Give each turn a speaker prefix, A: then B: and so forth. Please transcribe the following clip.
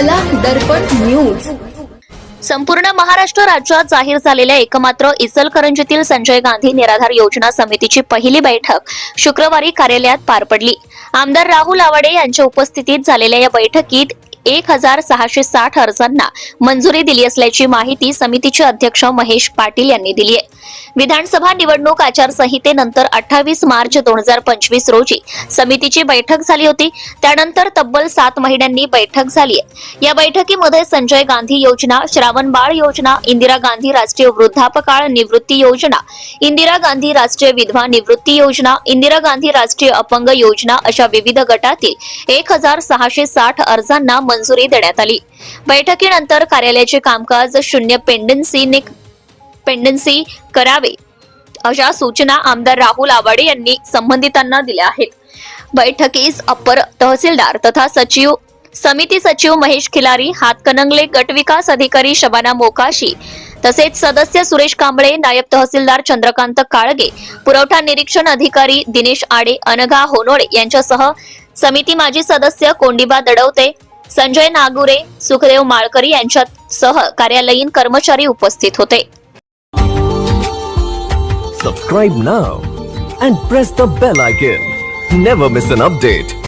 A: कला दर्पण न्यूज
B: संपूर्ण महाराष्ट्र राज्यात जाहीर झालेल्या एकमात्र इचलकरंजीतील संजय गांधी निराधार योजना समितीची पहिली बैठक शुक्रवारी कार्यालयात पार पडली. आमदार राहुल आवाडे यांच्या उपस्थितीत झालेल्या या बैठकीत एक हजार सहाशे साठ अर्जांना मंजुरी दिली असल्याची माहिती समितीचे अध्यक्ष महेश पाटील यांनी दिली आहे. विधानसभा निवडणूक आचारसंहितेनंतर अठ्ठावीस मार्च दोन हजार पंचवीस रोजी समितीची बैठक झाली होती. त्यानंतर तब्बल सात महिन्यांनी बैठक झाली आहे. या बैठकीमध्ये संजय गांधी योजना श्रावण बाळ योजना इंदिरा गांधी राष्ट्रीय वृद्धापकाळ निवृत्ती योजना इंदिरा गांधी राष्ट्रीय विधवा निवृत्ती योजना इंदिरा गांधी राष्ट्रीय अपंग योजना अशा विविध गटातील एक हजार सहाशे साठ अर्जांना मंजुरी देण्यात आली. बैठकीनंतर कार्यालयाचे कामकाज शून्य पेंडन्सी पेंडन्सी करावे अशा सूचना आमदार राहुल आवाडे यांनी संबंधितांना दिल्या आहेत. बैठकीस अपर तहसीलदार तथा सचिव समिती सचिव महेश खिलारी हातकणंगले गट विकास अधिकारी शबाना मोकाशी तसेच सदस्य सुरेश कांबळे नायब तहसीलदार चंद्रकांत काळगे पुरवठा निरीक्षण अधिकारी दिनेश आडे अनघा होनोळे यांच्यासह समिती माजी सदस्य कोंडिबा दडवते संजय नागुरे सुखदेव माळकरी यांच्या सह कार्यालयीन कर्मचारी उपस्थित होते.
C: Subscribe now and press the bell icon never miss an update